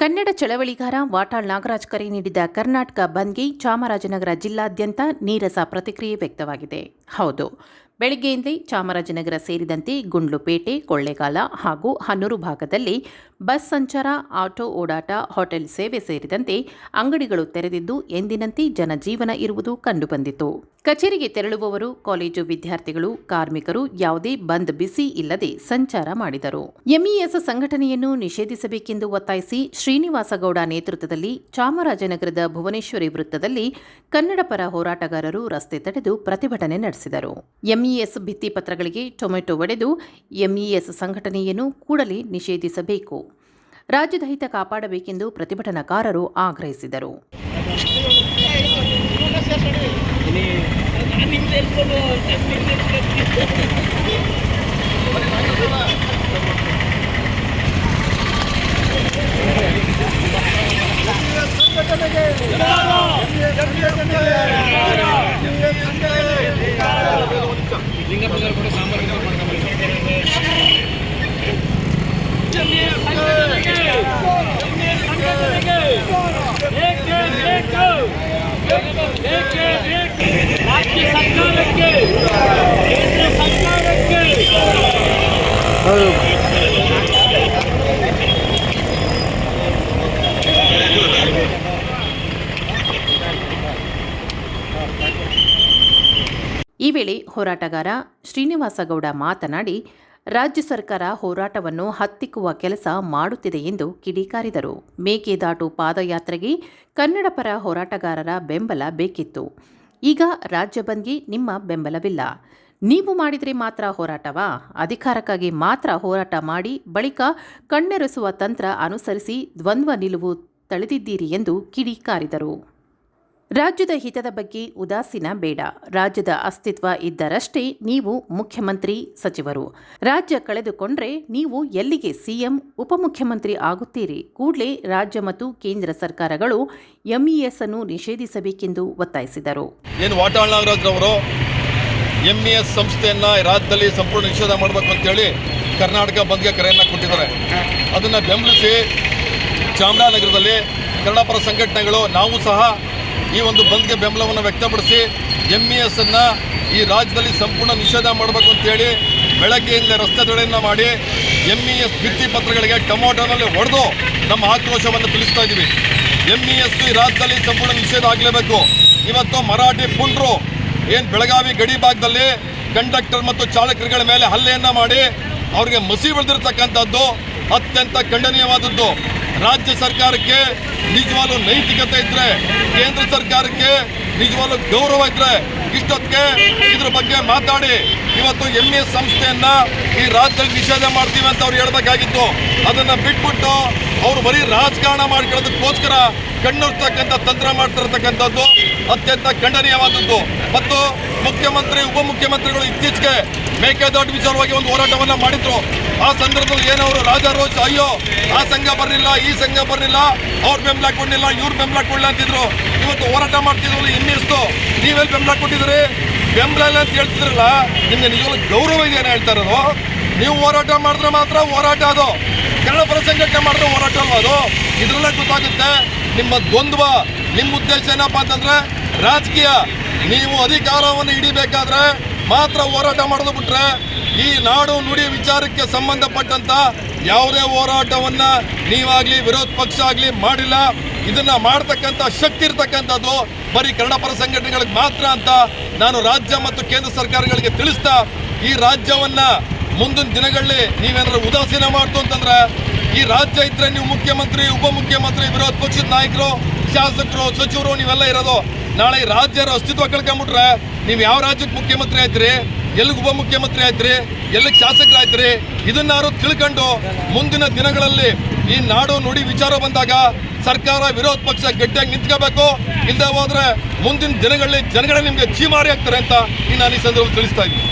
ಕನ್ನಡ ಚಳವಳಿಗಾರ ವಾಟಾಳ್ ನಾಗರಾಜ್ ಕರೆ ನೀಡಿದ ಕರ್ನಾಟಕ ಬಂದ್ಗೆ ಚಾಮರಾಜನಗರ ಜಿಲ್ಲಾದ್ಯಂತ ನೀರಸ ಪ್ರತಿಕ್ರಿಯೆ ವ್ಯಕ್ತವಾಗಿದೆ. ಹೌದು ಬೆಳಗ್ಗೆಯಿಂದಲೇ ಚಾಮರಾಜನಗರ ಸೇರಿದಂತೆ ಗುಂಡ್ಲುಪೇಟೆ, ಕೊಳ್ಳೇಗಾಲ ಹಾಗೂ ಹನೂರು ಭಾಗದಲ್ಲಿ ಬಸ್ ಸಂಚಾರ, ಆಟೋ ಓಡಾಟ, ಹೋಟೆಲ್ ಸೇವೆ ಸೇರಿದಂತೆ ಅಂಗಡಿಗಳು ತೆರೆದಿದ್ದು ಎಂದಿನಂತೆ ಜನಜೀವನ ಇರುವುದು ಕಂಡುಬಂದಿತು. ಕಚೇರಿಗೆ ತೆರಳುವವರು, ಕಾಲೇಜು ವಿದ್ಯಾರ್ಥಿಗಳು, ಕಾರ್ಮಿಕರು ಯಾವುದೇ ಬಂದ್ ಬಿಸಿ ಇಲ್ಲದೆ ಸಂಚಾರ ಮಾಡಿದರು. ಎಂಇಎಸ್ ಸಂಘಟನೆಯನ್ನು ನಿಷೇಧಿಸಬೇಕೆಂದು ಒತ್ತಾಯಿಸಿ ಶ್ರೀನಿವಾಸಗೌಡ ನೇತೃತ್ವದಲ್ಲಿ ಚಾಮರಾಜನಗರದ ಭುವನೇಶ್ವರಿ ವೃತ್ತದಲ್ಲಿ ಕನ್ನಡ ಪರ ಹೋರಾಟಗಾರರು ರಸ್ತೆ ತಡೆದು ಪ್ರತಿಭಟನೆ ನಡೆಸಿದರು. ಎಂಇಎಸ್ ಭಿತ್ತಿಪತ್ರಗಳಿಗೆ ಟೊಮೆಟೊ ಒಡೆದು ಎಂಇಎಸ್ ಸಂಘಟನೆಯನ್ನು ಕೂಡಲೇ ನಿಷೇಧಿಸಬೇಕು. ರಾಜ್ಯದ ಹಿತ ಕಾಪಾಡಬೇಕೆಂದು ಪ್ರತಿಭಟನಾಕಾರರು ಆಗ್ರಹಿಸಿದರು. ರಾಜ್ಯ ಈ ವೇಳೆ ಹೋರಾಟಗಾರ ಶ್ರೀನಿವಾಸಗೌಡ ಮಾತನಾಡಿ, ರಾಜ್ಯ ಸರ್ಕಾರ ಹೋರಾಟವನ್ನು ಹತ್ತಿಕ್ಕುವ ಕೆಲಸ ಮಾಡುತ್ತಿದೆ ಎಂದು ಕಿಡಿಕಾರಿದರು. ಮೇಕೆದಾಟು ಪಾದಯಾತ್ರೆಗೆ ಕನ್ನಡ ಪರ ಹೋರಾಟಗಾರರ ಬೆಂಬಲ ಬೇಕಿತ್ತು. ಈಗ ರಾಜ್ಯ ಬಂದ್ಗೆ ನಿಮ್ಮ ಬೆಂಬಲವಿಲ್ಲ. ನೀವು ಮಾಡಿದರೆ ಮಾತ್ರ ಹೋರಾಟವಾ? ಅಧಿಕಾರಕ್ಕಾಗಿ ಮಾತ್ರ ಹೋರಾಟ ಮಾಡಿ ಬಳಿಕ ಕಣ್ಣೆರೆಸುವ ತಂತ್ರ ಅನುಸರಿಸಿ ದ್ವಂದ್ವ ನಿಲುವು ತಳೆದಿದ್ದೀರಿ ಎಂದು ಕಿಡಿಕಾರಿದರು. ರಾಜ್ಯದ ಹಿತದ ಬಗ್ಗೆ ಉದಾಸೀನ ಬೇಡ. ರಾಜ್ಯದ ಅಸ್ತಿತ್ವ ಇದ್ದರಷ್ಟೇ ನೀವು ಮುಖ್ಯಮಂತ್ರಿ ಸಚಿವರು. ರಾಜ್ಯ ಕಳೆದುಕೊಂಡ್ರೆ ನೀವು ಎಲ್ಲಿಗೆ ಸಿಎಂ, ಉಪಮುಖ್ಯಮಂತ್ರಿ ಆಗುತ್ತೀರಿ? ಕೂಡಲೇ ರಾಜ್ಯ ಮತ್ತು ಕೇಂದ್ರ ಸರ್ಕಾರಗಳು ಎಂಇಎಸ್ ಅನ್ನು ನಿಷೇಧಿಸಬೇಕೆಂದು ಒತ್ತಾಯಿಸಿದರು. ಏನು ವಾಟಾಳ್ ನಾಗರಾಜ್ ಅವರು ಎಂ ಇ ಎಸ್ ಸಂಸ್ಥೆಯನ್ನ ರಾಜ್ಯದಲ್ಲಿ ಸಂಪೂರ್ಣ ನಿಷೇಧ ಮಾಡಬೇಕು ಅಂತೇಳಿ ಕರ್ನಾಟಕ ಬಂದ್ಗೆ ಕರೆಯನ್ನು ಕೊಟ್ಟಿದ್ದಾರೆ. ಅದನ್ನು ಬೆಂಬಲಿಸಿ ಚಾಮರಾಜನಗರದಲ್ಲಿ ಕನ್ನಡ ಪರ ಸಂಘಟನೆಗಳು, ನಾವು ಸಹ ಈ ಒಂದು ಬಂದ್ಗೆ ಬೆಂಬಲವನ್ನು ವ್ಯಕ್ತಪಡಿಸಿ ಎಂ ಇ ಎಸ್ ಅನ್ನ ಈ ರಾಜ್ಯದಲ್ಲಿ ಸಂಪೂರ್ಣ ನಿಷೇಧ ಮಾಡಬೇಕು ಅಂತೇಳಿ ಬೆಳಗ್ಗೆಯಿಂದ ರಸ್ತೆ ತಡೆಯನ್ನು ಮಾಡಿ ಎಂ ಇ ಎಸ್ ಭಿತ್ತಿ ಪತ್ರಗಳಿಗೆ ಟೊಮೊಟೊನಲ್ಲಿ ಹೊಡೆದು ನಮ್ಮ ಆಕ್ರೋಶವನ್ನು ತಿಳಿಸ್ತಾ ಇದ್ದೀವಿ. ಎಂ ಇ ಎಸ್ ಈ ರಾಜ್ಯದಲ್ಲಿ ಸಂಪೂರ್ಣ ನಿಷೇಧ ಆಗಲೇಬೇಕು. ಇವತ್ತು ಮರಾಠಿ ಪುಂಡ್ರು ಏನು ಬೆಳಗಾವಿ ಗಡಿ ಭಾಗದಲ್ಲಿ ಕಂಡಕ್ಟರ್ ಮತ್ತು ಚಾಲಕರುಗಳ ಮೇಲೆ ಹಲ್ಲೆಯನ್ನು ಮಾಡಿ ಅವರಿಗೆ ಮಸಿ ಬೆಳೆದಿರ್ತಕ್ಕಂಥದ್ದು ಅತ್ಯಂತ ಖಂಡನೀಯವಾದದ್ದು. ರಾಜ್ಯ ಸರ್ಕಾರಕ್ಕೆ ನಿಜವಾಗ್ಲೂ ನೈತಿಕತೆ ಇದ್ರೆ, ಕೇಂದ್ರ ಸರ್ಕಾರಕ್ಕೆ ನಿಜವಾಗ್ಲೂ ಗೌರವ ಇದ್ರೆ, ಇಷ್ಟೊತ್ತಿಗೆ ಇದ್ರ ಬಗ್ಗೆ ಮಾತಾಡಿ. ಇವತ್ತು ಎಂ ಎಸ್ ಸಂಸ್ಥೆಯನ್ನ ಈ ರಾಜ್ಯದಲ್ಲಿ ನಿಷೇಧ ಮಾಡ್ತೀವಿ ಅಂತ ಅವ್ರು ಹೇಳ್ಬೇಕಾಗಿತ್ತು. ಅದನ್ನ ಬಿಟ್ಬಿಟ್ಟು ಅವ್ರು ಬರೀ ರಾಜಕಾರಣ ಮಾಡ್ಕೊಳ್ಳೋದಕ್ಕೋಸ್ಕರ ಕಣ್ಣುರ್ತಕ್ಕಂಥ ತಂತ್ರ ಮಾಡ್ತಿರ್ತಕ್ಕಂಥದ್ದು ಅತ್ಯಂತ ಖಂಡನೀಯವಾದದ್ದು. ಮತ್ತು ಮುಖ್ಯಮಂತ್ರಿ, ಉಪಮುಖ್ಯಮಂತ್ರಿಗಳು ಇತ್ತೀಚೆಗೆ ಮೇಕೆದಾಟು ವಿಚಾರವಾಗಿ ಒಂದು ಹೋರಾಟವನ್ನ ಮಾಡಿದ್ರು. ಆ ಸಂದರ್ಭದಲ್ಲಿ ಏನವರು ರಾಜಾರೋಷ್ ಅಯ್ಯೋ, ಆ ಸಂಘ ಬರಲಿಲ್ಲ, ಈ ಸಂಘ ಬರಲಿಲ್ಲ, ಅವ್ರ ಬೆಂಬಲ ಕೊಡ್ಲಿಲ್ಲ, ಇವ್ರ ಬೆಂಬಲ ಕೊಡಲಿಲ್ಲ ಅಂತಿದ್ರು. ಇವತ್ತು ಹೋರಾಟ ಮಾಡ್ತಿದ್ರು ಇನ್ನಿಷ್ಟು. ನೀವೆಲ್ಲಿ ಬೆಂಬಲ ಕೊಟ್ಟಿದ್ರಿ ಬೆಂಬಲ ಇಲ್ಲ ಅಂತ ಹೇಳ್ತಿದ್ರಲ್ಲ, ನಿಮ್ಗೆ ನಿಜವಾಗ್ಲೂ ಗೌರವ ಇದೆ ಏನೋ ಹೇಳ್ತಾ ನೀವು ಹೋರಾಟ ಮಾಡಿದ್ರೆ ಮಾತ್ರ ಹೋರಾಟ ಅದು. ಕನ್ನಡ ಪರ ಸಂಘಟನೆ ಮಾಡಿದ್ರೆ ಹೋರಾಟ ಅಲ್ವಾ ಅದು? ಇದ್ರಲ್ಲೇ ಗೊತ್ತಾಗುತ್ತೆ, ನಿಮ್ಮ ದ್ವಂದ್ವ, ನಿಮ್ಮ ಉದ್ದೇಶ ಏನಪ್ಪ ಅಂತಂದ್ರೆ ರಾಜಕೀಯ. ನೀವು ಅಧಿಕಾರವನ್ನು ಹಿಡಿಬೇಕಾದ್ರೆ ಮಾತ್ರ ಹೋರಾಟ ಮಾಡೋದು ಬಿಟ್ರೆ ಈ ನಾಡು ನುಡಿ ವಿಚಾರಕ್ಕೆ ಸಂಬಂಧಪಟ್ಟಂತ ಯಾವುದೇ ಹೋರಾಟವನ್ನ ನೀವಾಗ್ಲಿ ವಿರೋಧ ಪಕ್ಷ ಆಗ್ಲಿ ಮಾಡಿಲ್ಲ. ಇದನ್ನ ಮಾಡ್ತಕ್ಕಂಥ ಶಕ್ತಿ ಇರ್ತಕ್ಕಂಥದ್ದು ಬರೀ ಕನ್ನಡ ಪರ ಸಂಘಟನೆಗಳಿಗೆ ಮಾತ್ರ ಅಂತ ನಾನು ರಾಜ್ಯ ಮತ್ತು ಕೇಂದ್ರ ಸರ್ಕಾರಗಳಿಗೆ ತಿಳಿಸ್ತಾ ಈ ರಾಜ್ಯವನ್ನ ಮುಂದಿನ ದಿನಗಳಲ್ಲಿ ನೀವೇನಾದ್ರು ಉದಾಸೀನ ಮಾಡ್ತು ಅಂತಂದ್ರೆ ಈ ರಾಜ್ಯ ಇದ್ರೆ ನೀವು ಮುಖ್ಯಮಂತ್ರಿ, ಉಪಮುಖ್ಯಮಂತ್ರಿ, ವಿರೋಧ ಪಕ್ಷದ ನಾಯಕರು, ಶಾಸಕರು, ಸಚಿವರು ನೀವೆಲ್ಲ ಇರೋದು ನಾಳೆ ಈ ರಾಜ್ಯರ ಅಸ್ತಿತ್ವ ಕಳ್ಕೊಂಬಿಟ್ರೆ ನೀವು ಯಾವ ರಾಜ್ಯಕ್ಕೆ ಮುಖ್ಯಮಂತ್ರಿ ಆಯ್ತ್ರಿ? ಎಲ್ಲಿಗೆ ಉಪಮುಖ್ಯಮಂತ್ರಿ ಆಯ್ತ್ರಿ? ಎಲ್ಲಿಗೆ ಶಾಸಕರಾಯ್ತ್ರಿ ಇದನ್ನಾರು ತಿಳ್ಕೊಂಡು ಮುಂದಿನ ದಿನಗಳಲ್ಲಿ ಈ ನಾಡು ನುಡಿ ವಿಚಾರ ಬಂದಾಗ ಸರ್ಕಾರ ವಿರೋಧ ಪಕ್ಷ ಗಟ್ಟಿಯಾಗಿ ನಿಂತ್ಕೋಬೇಕು. ಇಲ್ಲದೆ ಹೋದ್ರೆ ಮುಂದಿನ ದಿನಗಳಲ್ಲಿ ಜನಗಳೇ ನಿಮಗೆ ಚೀಮಾರಿ ಆಗ್ತಾರೆ ಅಂತ ನಾನು ಈ ಸಂದರ್ಭದಲ್ಲಿ ತಿಳಿಸ್ತಾ ಇದ್ದೀನಿ.